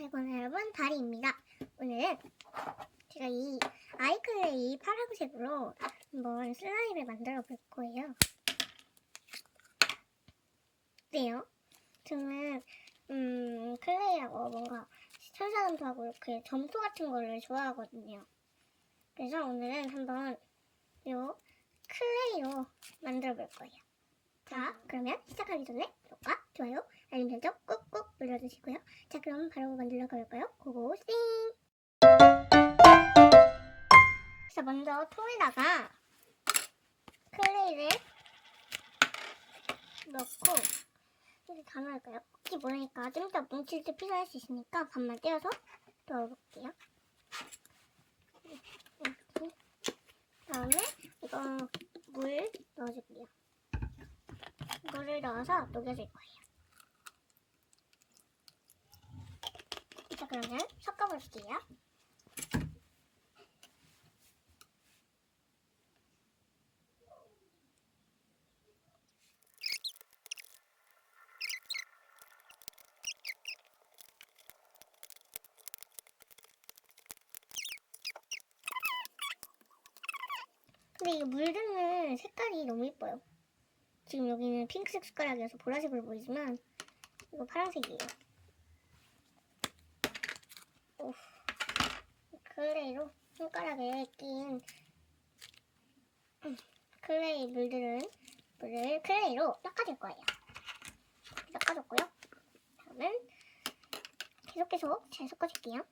안녕하세요 여러분 다리입니다. 오늘은 제가 이 아이클레이 파란색으로 한번 슬라임을 만들어 볼 거예요. 어때요? 저는 음 클레이하고 뭔가 천사점수하고 이렇게 점토 같은 거를 좋아하거든요. 그래서 오늘은 한번 요 클레이로 만들어 볼 거예요. 자 그러면 시작하기 전에 구독과 좋아요 알림 설정 꾹꾹 눌러주시고요 자 그럼 바로 만들러 가볼까요? 고고 싱! 자 먼저 통에다가 클레이를 넣고 이렇게 가능할까요? 혹시 모르니까 좀 이따 뭉칠 때 필요할 수 있으니까 반만 떼어서 넣어볼게요 이렇게 다음에 이거 물 넣어줄게요 물을 넣어서 녹여줄 거예요 자 그러면 섞어볼게요. 근데 이 물드는 색깔이 너무 예뻐요. 지금 여기는 핑크색 숟가락이어서 보라색으로 보이지만 이거 파란색이에요. 오, 클레이로 손가락에 낀 음, 클레이 물들은 물을 클레이로 닦아줄 거예요. 닦아줬고요. 다음은 계속 계속 잘 섞어줄게요.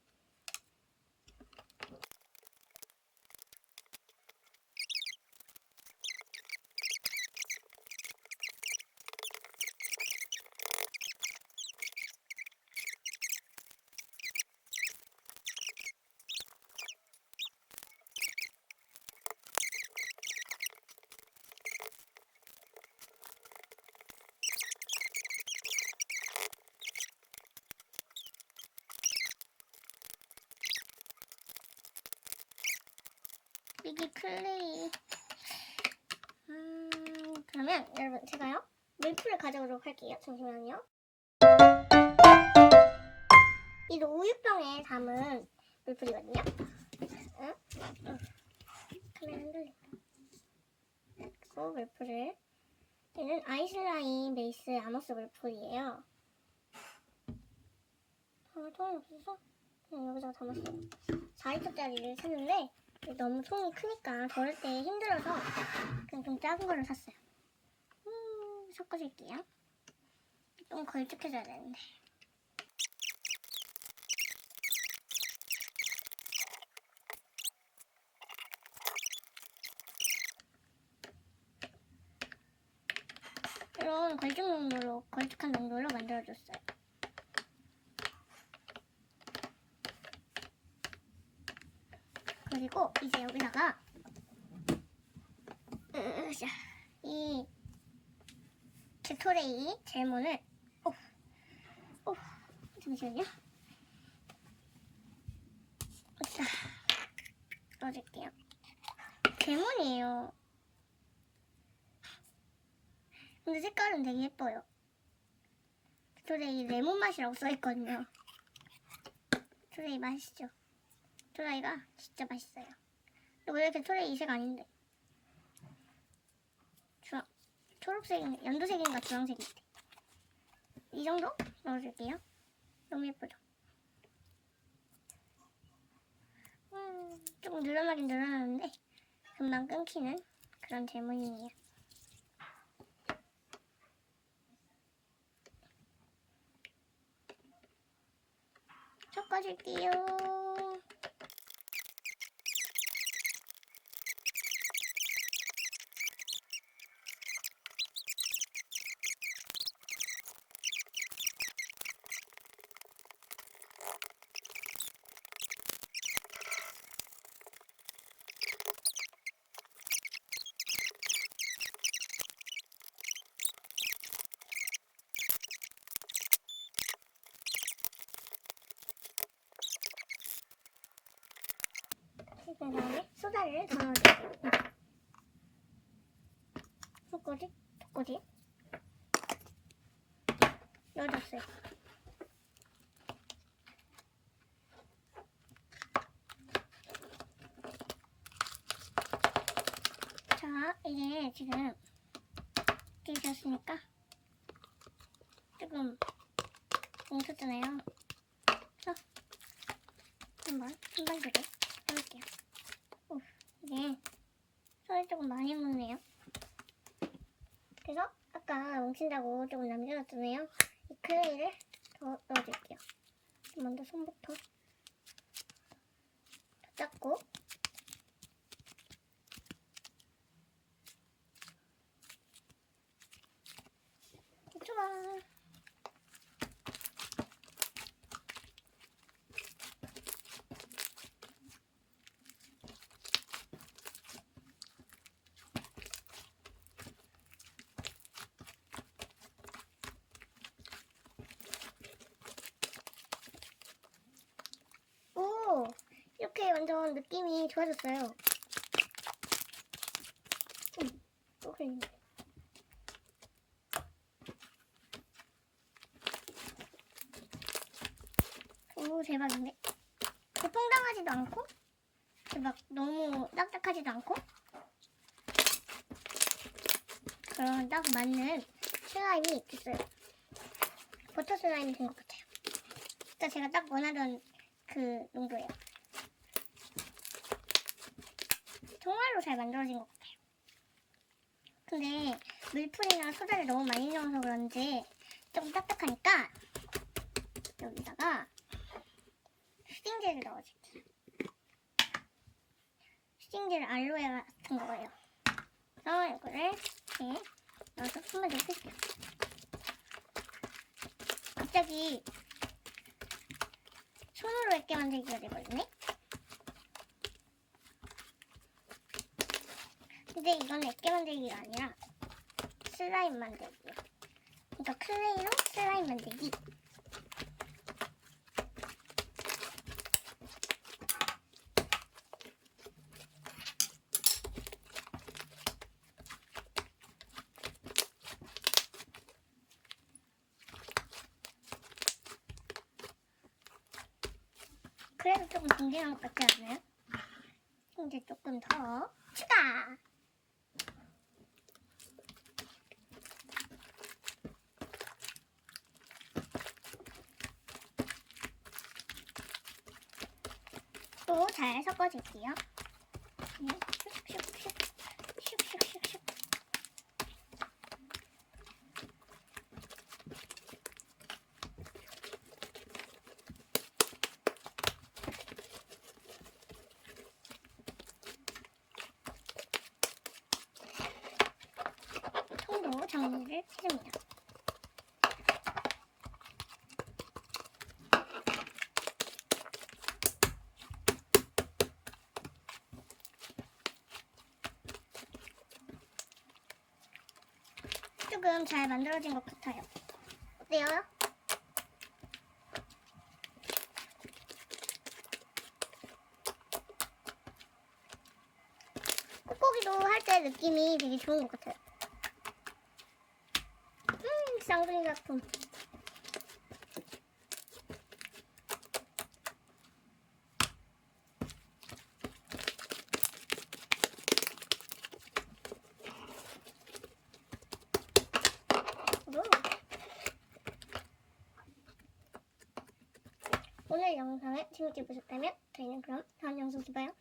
이게 클레이. 음, 그러면 여러분 제가요 물풀을 가져오도록 할게요. 잠시만요. 이거 우유병에 담은 물풀이거든요. 응? 응. 그리고 물풀을 얘는 아이슬라인 베이스 아모스 물풀이에요. 아, 통이 없어서 그냥 여기다가 담았어요. 4리터짜리를 샀는데 너무 통이 크니까 걸을 때 힘들어서 그냥 좀 작은 거를 샀어요. 음, 섞어줄게요. 좀 걸쭉해져야 되는데. 이런 걸쭉 농도로, 걸쭉한 농도로 만들어줬어요. 그리고 이제 여기다가 이 게토레이 젤몬을 오, 오, 잠시만요. 자, 넣어줄게요. 젤몬이에요. 근데 색깔은 되게 예뻐요. 게토레이 레몬 맛이라고 써있거든요. 게토레이 맛있죠? 토라이가 진짜 맛있어요. 원래 이렇게 토라이 이색 아닌데. 주황, 초록색, 연두색인가 주황색인데. 이 정도 넣어줄게요. 너무 예쁘죠? 음, 조금 늘어나긴 늘어나는데 금방 끊기는 그런. 섞어줄게요. 그 다음에 소다를 넣어주세요. 포꼬지? 포꼬지? 넣어줬어요. 자, 이게 지금 뒤졌으니까 조금 뭉쳤잖아요. 그래서 한번 한번 그릇 해볼게요. 오, 이게 손이 조금 많이 묻네요. 그래서 아까 뭉친다고 조금 남겨놨잖아요. 이 클레이를 더 넣어줄게요. 먼저 손부터 더 닦고 좋아. 오, 이렇게 완전 느낌이 좋아졌어요. 음, 또 그림. 오, 대박인데? 고통당하지도 않고, 이렇게 막 너무 딱딱하지도 않고, 그런 딱 맞는 슬라임이 됐어요. 버터 슬라임이 된 것 같아요. 진짜 제가 딱 원하던 그 농도예요. 정말로 잘 만들어진 것 같아요. 근데 물풀이나 소다를 너무 많이 넣어서 그런지 조금 딱딱하니까 여기다가 슈팅젤을 넣어줄게요. 슈팅젤 알로에 같은 거예요. 그래서 이거를 이렇게 넣어서 더 쓸게요. 갑자기 손으로 액게 만들기가 돼버리네. 근데 이건 액게 만들기가 아니라 슬라임 만들기요. 그러니까 클레이로 슬라임 만들기. 그래도 조금 딩딩한 것 같지 않아요? 이제 조금 더 추가! 또 잘 섞어줄게요. 네, 슉슉슉, 슉슉슉슉. 통도 정리를 해줍니다. 조금 잘 만들어진 것 같아요. 어때요? 콧고기도 할 때 느낌이 되게 좋은 것 같아요. 음, 쌍둥이 작품. 오. 오늘 영상을 재밌게 보셨다면 저희는 그럼 다음 영상에서 봐요.